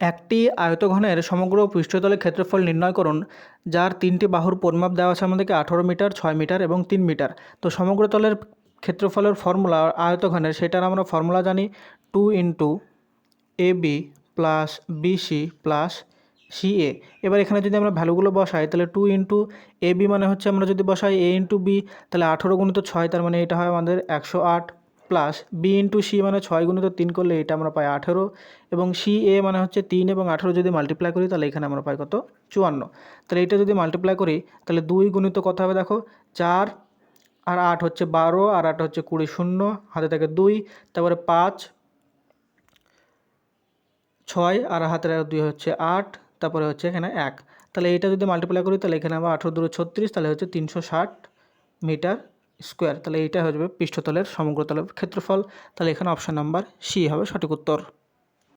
একটি আয়তঘনের সমগ্র পৃষ্ঠতলের ক্ষেত্রফল নির্ণয় করুন, যার তিনটি বাহুর পরিমাপ দেওয়া আছে আমাদেরকে আঠারো মিটার, ছয় মিটার এবং তিন মিটার। তো সমগ্র তলের ক্ষেত্রফলের ফর্মুলা আয়তঘনের, সেটার আমরা ফর্মুলা জানি two into A B plus BC plus CA এবার এখানে যদি আমরা ভ্যালুগুলো বসাই, তাহলে টু ইন্টু এ বি মানে হচ্ছে আমরা যদি বসাই এ ইন্টু বি, তাহলে আঠেরো গুণিত ছয়, তার মানে এটা হয় আমাদের একশো আট। প্লাস বি ইন্টু সি মানে ছয় গুণিত তিন করলে এটা আমরা পাই আঠেরো এবং সি এ মানে হচ্ছে তিন এবং আঠেরো যদি মাল্টিপ্লাই করি তাহলে এখানে আমরা পাই কত? চুয়ান্ন। তাহলে এটা যদি মাল্টিপ্লাই করি, তাহলে দুই গুণিত কত হবে দেখো? চার আর আট হচ্ছে বারো আর আট হচ্ছে কুড়ি শূন্য, হাতে থাকে দুই, তারপরে পাঁচ, ছয় আর হাতের দুই হচ্ছে আট, তারপরে হচ্ছে এখানে এক। তাহলে এটা যদি মাল্টিপ্লাই করি, তাহলে এখানে আবার আঠেরো দূরে ছত্রিশ, তাহলে হচ্ছে তিনশো ষাট মিটার স্কোয়ার, তাহলে এইটা হয়ে যাবে পৃষ্ঠতলের সমগ্রতলের ক্ষেত্রফল। তাহলে এখানে অপশান নাম্বার সি হবে সঠিক উত্তর।